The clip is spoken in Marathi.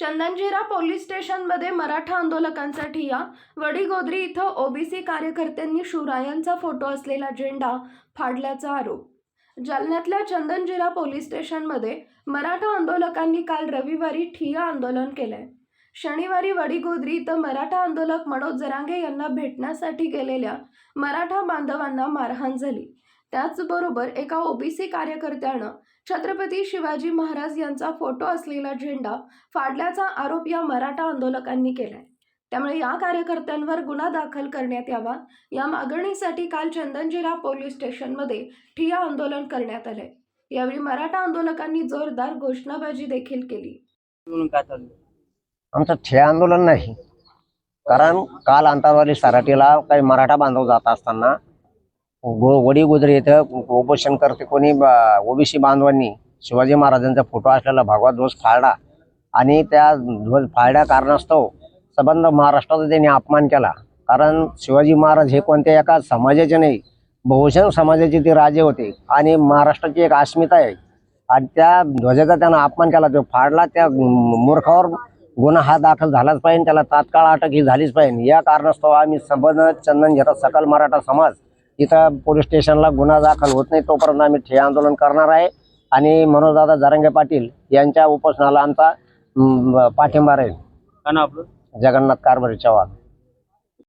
चंदनजिरा पोलीस स्टेशनमध्ये मराठा आंदोलकांसाठी या वडीगोद्री इथं ओबीसी कार्यकर्त्यांनी शिवरायांचा फोटो असलेला झेंडा फाडल्याचा आरोप. जालन्यातल्या चंदनजिरा पोलीस स्टेशनमध्ये मराठा आंदोलकांनी काल रविवारी ठिय्या आंदोलन केलंय. शनिवारी वडीगोद्री इथं मराठा आंदोलक मनोज जरांगे यांना भेटण्यासाठी गेलेल्या मराठा बांधवांना मारहाण झाली. त्याचबरोबर एका ओबीसी कार्यकर्त्यानं छत्रपती शिवाजी महाराज यांचा फोटो असलेला झेंडा फाडल्याचा आरोप या मराठा आंदोलकांनी केलाय. त्यामुळे या कार्यकर्त्यांवर गुन्हा दाखल करण्यात यावा. या मागणीसाठी काल चंदनजिरा पोलीस स्टेशनमध्ये ठिय्या आंदोलन करण्यात आले यावेळी मराठा आंदोलकांनी जोरदार घोषणाबाजी देखील केली. म्हणून काय चालू आमचं ठे आंदोलन नाही. कारण काल अंतरवाली सराटीला काही मराठा बांधव जात असताना गो वडी गुजरी उपोषण करते कोणी ओबीसी बांधवांनी शिवाजी महाराजांचा फोटो असलेला भगवा ध्वज फाळला आणि त्या ध्वज फाळल्या कारणास्तव संबंध महाराष्ट्राचा त्यांनी अपमान केला. कारण शिवाजी महाराज हे कोणत्या एका समाजाचे नाही बहुजन समाजाचे ते राजे होते आणि महाराष्ट्राची एक अस्मिता आहे. आणि त्या ध्वजाचा त्यांना अपमान केला तो फाडला त्या मूर्खावर गुन्हा हा दाखल झालाच पाहिजे त्याला तात्काळ अटक ही झालीच पाहिजे. या कारणास्तव आम्ही संबंध चंदन घेतात सकल मराठा समाज. इथं पोलीस स्टेशनला गुन्हा दाखल होत नाही तोपर्यंत आम्ही ठे आंदोलन करणार आहे. आणि मनोजदादा जरांगे पाटील यांच्या उपोषणाला आमचा पाठिंबा राहील. जगन्नाथ कारभारी चव्हाण.